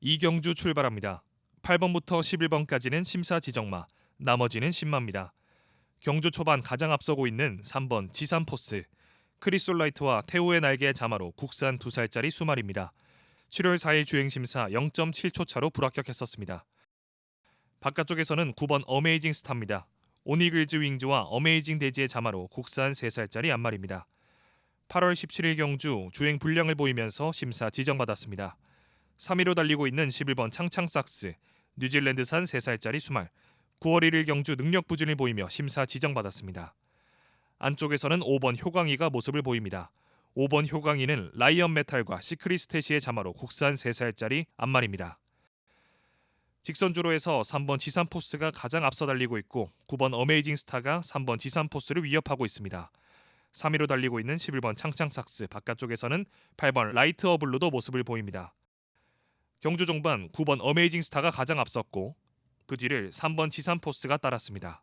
이경주 출발합니다. 8번부터 11번까지는 심사 지정마, 나머지는 10마입니다. 경주 초반 가장 앞서고 있는 3번 지산포스, 크리솔라이트와 태우의 날개 자마로 국산 2살짜리 수말입니다. 7월 4일 주행 심사 0.7초 차로 불합격했었습니다. 바깥쪽에서는 9번 어메이징 스타입니다. 오니글즈 윙즈와 어메이징 대지의 자마로 국산 3살짜리 안말입니다. 8월 17일 경주 주행 불량을 보이면서 심사 지정받았습니다. 3위로 달리고 있는 11번 창창삭스, 뉴질랜드산 3살짜리 수말, 9월 1일 경주 능력 부진을 보이며 심사 지정받았습니다. 안쪽에서는 5번 효광이가 모습을 보입니다. 5번 효광이는 라이언 메탈과 시크리스테시의 자마로 국산 3살짜리 안말입니다. 직선주로에서 3번 지산포스가 가장 앞서 달리고 있고 9번 어메이징 스타가 3번 지산포스를 위협하고 있습니다. 3위로 달리고 있는 11번 창창삭스 바깥쪽에서는 8번 라이트 어블루도 모습을 보입니다. 경주 종반 9번 어메이징 스타가 가장 앞섰고 그 뒤를 3번 지산포스가 따랐습니다.